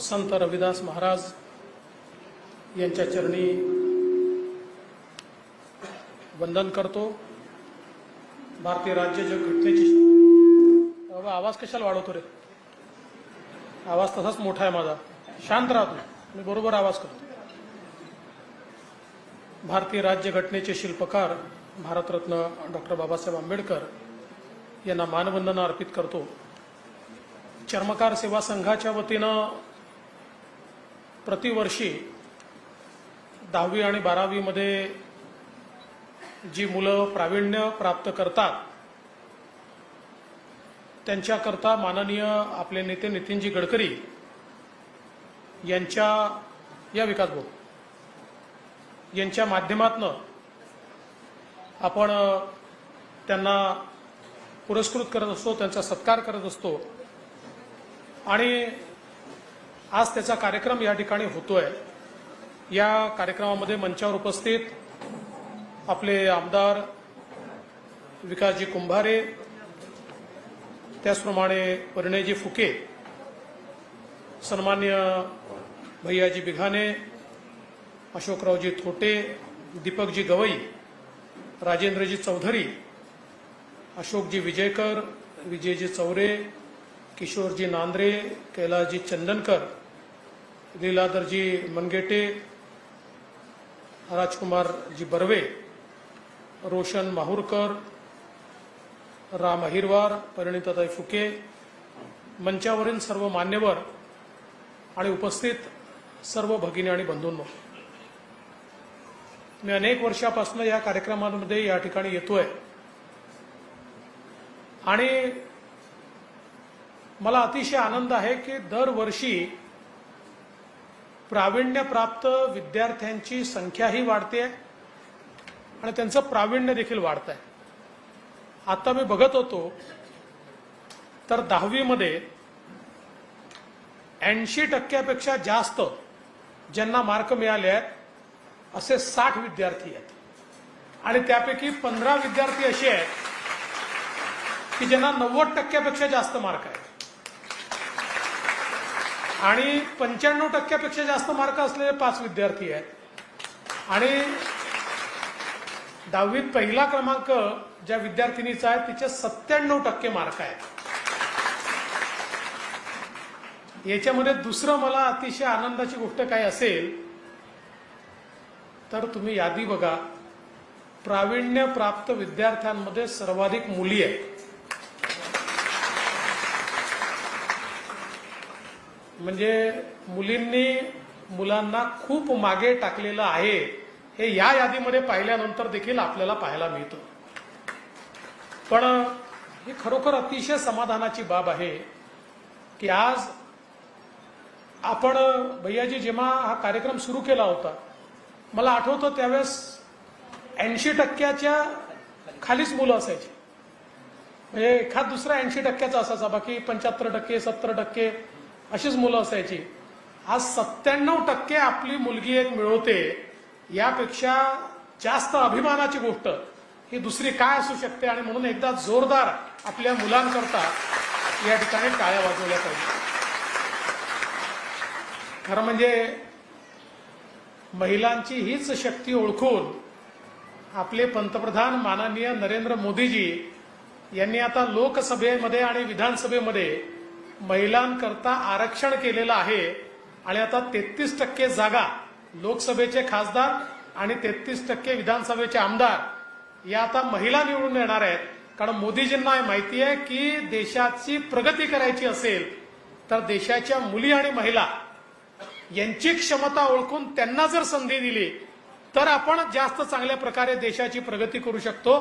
संत रविदास महाराज यांच्या चरणी वंदन करतो. भारतीय राज्य घटनेची बाबा आवाज कशाला वाढवतो रे? आवाज तसाच मोठा आहे माझा. शांत राहतो मी बरोबर आवाज करतो. भारतीय राज्य घटनेचे शिल्पकार भारतरत्न डॉक्टर बाबासाहेब आंबेडकर यांना मानवंदना अर्पित करतो. चर्मकार सेवा संघाच्या वतीनं प्रतिवर्षी दहावी आणि बारावीमध्ये जी मुलं प्रावीण्य प्राप्त करतात त्यांच्याकरता माननीय आपले नेते नितीनजी गडकरी यांच्या या विकास भाऊ यांच्या माध्यमातनं आपण त्यांना पुरस्कृत करत असतो त्यांचा सत्कार करत असतो आणि आज त्याचा कार्यक्रम या ठिकाणी होतोय. या कार्यक्रमामध्ये मंचावर उपस्थित आपले आमदार विकासजी कुंभारे त्याचप्रमाणे परिणयजी फुके सन्मान्य भैयाजी बिघाने अशोकरावजी थोटे दीपकजी गवई राजेंद्रजी चौधरी अशोकजी विजयकर विजयजी चौरे किशोरजी नांद्रे कैलासजी चंदनकर लीलाधरजी मनगेटे राजकुमारजी बर्वे रोशन माहूरकर राम अहिरवार परिणिताताई फुके मंचावरील सर्व मान्यवर आणि उपस्थित सर्व भगिनी आणि बंधूंनो. मी अनेक वर्षापासून या कार्यक्रमामध्ये या ठिकाणी येतोय. आणि मला अतिशय आनंद आहे की दरवर्षी प्रावीण्यप्राप्त विद्यार्थ्यांची संख्याही वाढते आणि त्यांचं प्रावीण्य देखील वाढत आहे. आता मी बघत होतो तर दहावीमध्ये ऐंशी टक्क्यापेक्षा जास्त ज्यांना मार्क मिळाले आहेत असे साठ विद्यार्थी आहेत. आणि त्यापैकी पंधरा विद्यार्थी असे आहेत की ज्यांना नव्वद टक्क्यापेक्षा जास्त मार्क आहेत. आणि पंच्याण्णव टक्क्यापेक्षा जास्त मार्क असलेले पाच विद्यार्थी आहेत. आणि दहावीत पहिला क्रमांक ज्या विद्यार्थिनीचा आहे तिचे सत्त्याण्णव टक्के मार्क आहेत. याच्यामध्ये दुसरं मला अतिशय आनंदाची गोष्ट काय असेल तर तुम्ही यादी बघा. प्रावीण्य प्राप्त विद्यार्थ्यांमध्ये सर्वाधिक मुली आहेत. म्हणजे मुलींनी मुलांना खूप मागे टाकलेलं आहे हे या यादीमध्ये पाहिल्यानंतर देखील आपल्याला पाहायला मिळतं. पण ही खरोखर अतिशय समाधानाची बाब आहे की आज आपण भैयाजी जेव्हा हा कार्यक्रम सुरू केला होता मला आठवतं त्यावेळेस ऐंशी टक्क्याच्या खालीच मुलं असायची. म्हणजे एखाद दुसरा ऐंशी टक्क्याचा असायचा बाकी पंच्याहत्तर टक्के सत्तर टक्के अशीच मुलं असायची. आज सत्त्याण्णव टक्के आपली मुलगी एक मिळवते यापेक्षा जास्त अभिमानाची गोष्ट. ही दुसरी काय असू शकते आणि म्हणून एकदा जोरदार आपल्या मुलांकरता या ठिकाणी टाळ्या वाजवल्या पाहिजे. खरं म्हणजे महिलांची हीच शक्ती ओळखून आपले पंतप्रधान माननीय नरेंद्र मोदीजी यांनी आता लोकसभेमध्ये आणि विधानसभेमध्ये महिलांकरता आरक्षण केलेलं आहे आणि आता तेहतीस टक्के जागा लोकसभेचे खासदार आणि तेहतीस टक्के विधानसभेचे आमदार या आता महिला निवडून येणार आहेत. कारण मोदीजींना माहिती आहे की देशाची प्रगती करायची असेल तर देशाच्या मुली आणि महिला यांची क्षमता ओळखून त्यांना जर संधी दिली तर आपण जास्त चांगल्या प्रकारे देशाची प्रगती करू शकतो.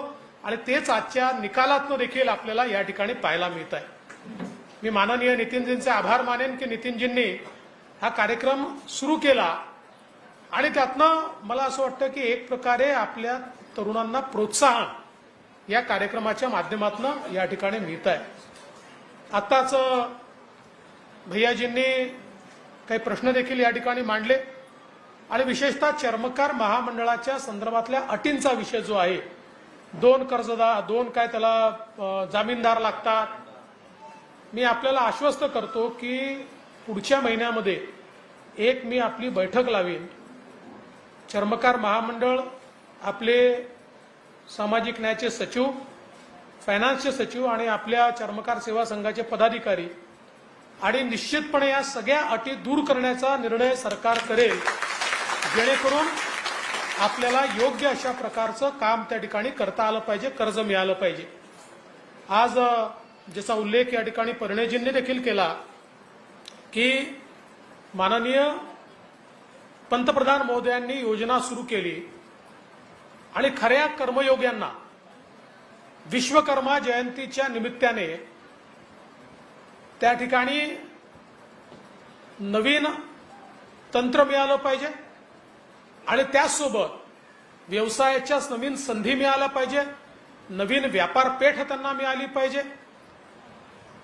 आणि तेच आजच्या निकालातनं देखील आपल्याला या ठिकाणी पाहायला मिळत आहे मी माननीय नितीनजींचे आभार मानेन की नितीनजींनी हा कार्यक्रम सुरू केला. आणि त्यातनं मला असं वाटतं की एक प्रकारे आपल्या तरुणांना प्रोत्साहन या कार्यक्रमाच्या माध्यमातून या ठिकाणी मिळत आहे आत्ताच भैयाजींनी काही प्रश्न देखील या ठिकाणी मांडले. आणि विशेषतः चर्मकार महामंडळाच्या संदर्भातल्या अटींचा विषय जो आहे दोन कर्जदार दोन काय त्याला जामीनदार लागतात मी आपल्याला आश्वस्त करतो की पुढच्या महिन्यामध्ये एक मी आपली बैठक लावीन. चर्मकार महामंडळ आपले सामाजिक न्यायाचे सचिव फायनान्सचे सचिव आणि आपल्या चर्मकार सेवा संघाचे पदाधिकारी आणि निश्चितपणे या सगळ्या अटी दूर करण्याचा निर्णय सरकार करेल जेणेकरून आपल्याला योग्य अशा प्रकारचं काम त्या ठिकाणी करता आलं पाहिजे कर्ज मिळालं पाहिजे. आज ज्याचा उल्लेख या ठिकाणी परिणयजींनी देखील केला की माननीय पंतप्रधान महोदयांनी योजना सुरू केली आणि खऱ्या कर्मयोग्यांना विश्वकर्मा जयंतीच्या निमित्ताने त्या ठिकाणी नवीन तंत्र मिळालं पाहिजे आणि त्याचसोबत व्यवसायाच्याच नवीन संधी मिळाल्या पाहिजे नवीन व्यापारपेठ त्यांना मिळाली पाहिजे.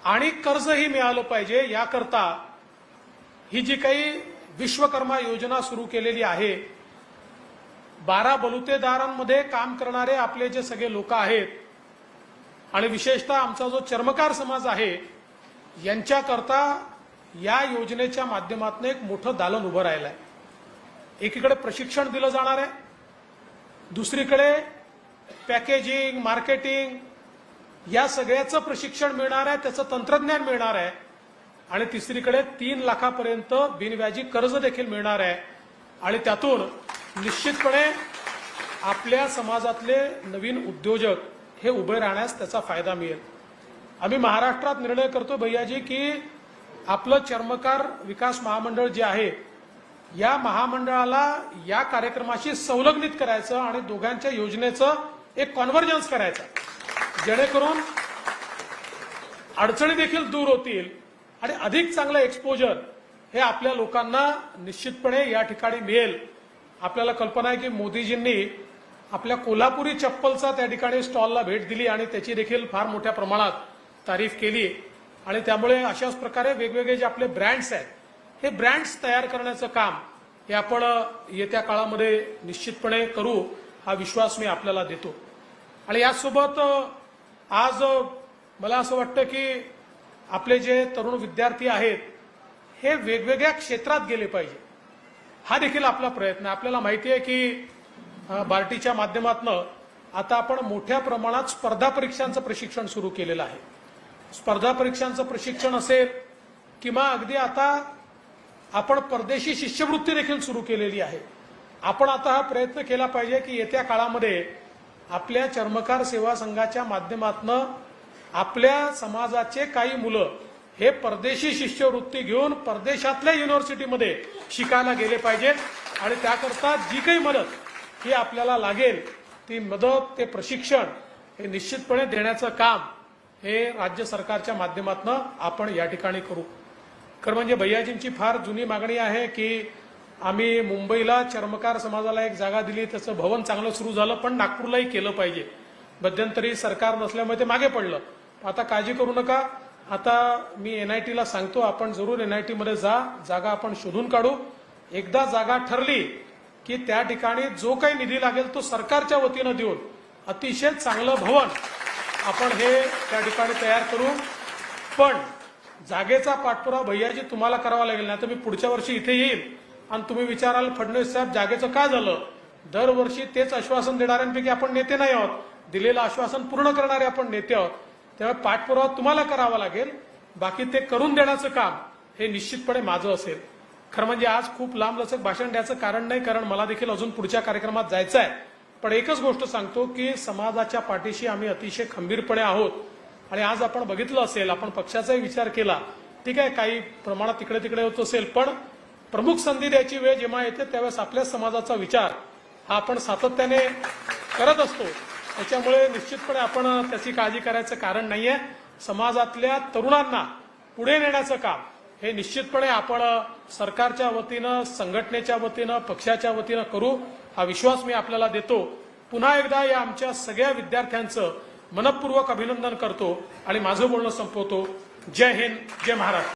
आणि कर्जही मिळालं पाहिजे याकरता ही जी काही विश्वकर्मा योजना सुरू केलेली आहे बारा बलुतेदारांमध्ये काम करणारे आपले जे सगळे लोक आहेत आणि विशेषतः आमचा जो चर्मकार समाज आहे यांच्याकरता या योजनेच्या माध्यमातून एक मोठं दालन उभं राहिलं आहे एकीकडे प्रशिक्षण दिलं जाणार आहे दुसरीकडे पॅकेजिंग मार्केटिंग या सगळ्याचं प्रशिक्षण मिळणार आहे त्याचं तंत्रज्ञान मिळणार आहे. आणि तिसरीकडे तीन लाखापर्यंत बिनव्याजी कर्ज देखील मिळणार आहे. आणि त्यातून निश्चितपणे आपल्या समाजातले नवीन उद्योजक हे उभे राहण्यास त्याचा फायदा मिळेल. आम्ही महाराष्ट्रात निर्णय करतो भैयाजी की आपलं चर्मकार विकास महामंडळ जे आहे या महामंडळाला या कार्यक्रमाशी संलग्नित करायचं आणि दोघांच्या योजनेचं एक कॉन्व्हर्जन्स करायचं. जेणेकरून अडचणी देखील दूर होतील आणि अधिक चांगलं एक्सपोजर हे आपल्या लोकांना निश्चितपणे या ठिकाणी मिळेल. आपल्याला कल्पना आहे की मोदीजींनी आपल्या कोल्हापुरी चप्पलचा त्या ठिकाणी स्टॉलला भेट दिली आणि त्याची देखील फार मोठ्या प्रमाणात तारीफ केली. आणि त्यामुळे अशाच प्रकारे वेगवेगळे जे आपले ब्रँड्स आहेत हे ब्रँड्स तयार करण्याचं काम हे आपण येत्या काळामध्ये निश्चितपणे करू हा विश्वास मी आपल्याला देतो. आणि यासोबत आज मला असं वाटतं की आपले जे तरुण विद्यार्थी आहेत हे वेगवेगळ्या क्षेत्रात गेले पाहिजे. हा देखील आपला प्रयत्न आहे. आपल्याला माहिती आहे की बार्टीच्या माध्यमातून आता आपण मोठ्या प्रमाणात स्पर्धा परीक्षांचं प्रशिक्षण सुरू केलेलं आहे. स्पर्धा परीक्षांचं प्रशिक्षण असेल किंवा अगदी आता आपण परदेशी शिष्यवृत्ती देखील सुरू केलेली आहे. आपण आता हा प्रयत्न केला पाहिजे की येत्या काळामध्ये आपल्या चर्मकार सेवा संघाच्या माध्यमातून आपल्या समाजाचे काही मुलं हे परदेशी शिष्यवृत्ती घेऊन परदेशातल्या युनिव्हर्सिटीमध्ये शिकायला गेले पाहिजेत. आणि त्याकरता जी काही मदत ही आपल्याला लागेल ती मदत ते प्रशिक्षण हे निश्चितपणे देण्याचं काम हे राज्य सरकारच्या माध्यमातून आपण या ठिकाणी करू. खरं म्हणजे भैयाजींची फार जुनी मागणी आहे की आम्ही मुंबईला चर्मकार समाजाला एक जागा दिली त्याचं भवन चांगलं सुरू झालं पण नागपूरलाही केलं पाहिजे. मध्यंतरी सरकार नसल्यामुळे ते मागे पडलं. आता काळजी करू नका. आता मी एन आय टीला सांगतो आपण जरूर एन आय टीमध्ये जा जागा आपण शोधून काढू. एकदा जागा ठरली की त्या ठिकाणी जो काही निधी लागेल तो सरकारच्या वतीनं देऊन अतिशय चांगलं भवन आपण हे त्या ठिकाणी तयार करू. पण जागेचा पाठपुरावा भैयाजी तुम्हाला करावा लागेल नाही तर मी पुढच्या वर्षी इथे येईल. आणि तुम्ही विचाराल फडणवीस साहेब जागेचं काय झालं? दरवर्षी तेच आश्वासन देणाऱ्यांपैकी आपण नेते नाही आहोत. दिलेलं आश्वासन पूर्ण करणारे आपण नेते आहोत. त्यामुळे पाठपुरावा तुम्हाला करावा लागेल. बाकी ते करून देण्याचं काम हे निश्चितपणे माझं असेल. खरं म्हणजे आज खूप लांब लचक भाषण द्यायचं कारण नाही कारण मला देखील अजून पुढच्या कार्यक्रमात जायचं आहे पण एकच गोष्ट सांगतो की समाजाच्या पाठीशी आम्ही अतिशय खंबीरपणे आहोत. आणि आज आपण बघितलं असेल आपण पक्षाचाही विचार केला. ठीक आहे काही प्रमाणात तिकडे तिकडे होत असेल पण प्रमुख संधी द्यायची वेळ जेव्हा येते त्यावेळेस आपल्या समाजाचा विचार हा आपण सातत्याने करत असतो. त्याच्यामुळे निश्चितपणे आपण त्याची काळजी करायचं कारण नाहीये. समाजातल्या तरुणांना पुढे नेण्याचं काम हे निश्चितपणे आपण सरकारच्या वतीनं संघटनेच्या वतीनं पक्षाच्या वतीनं करू. हा विश्वास मी आपल्याला देतो. पुन्हा एकदा या आमच्या सगळ्या विद्यार्थ्यांचं मनपूर्वक अभिनंदन करतो आणि माझं बोलणं संपवतो. जय हिंद जय महाराष्ट्र.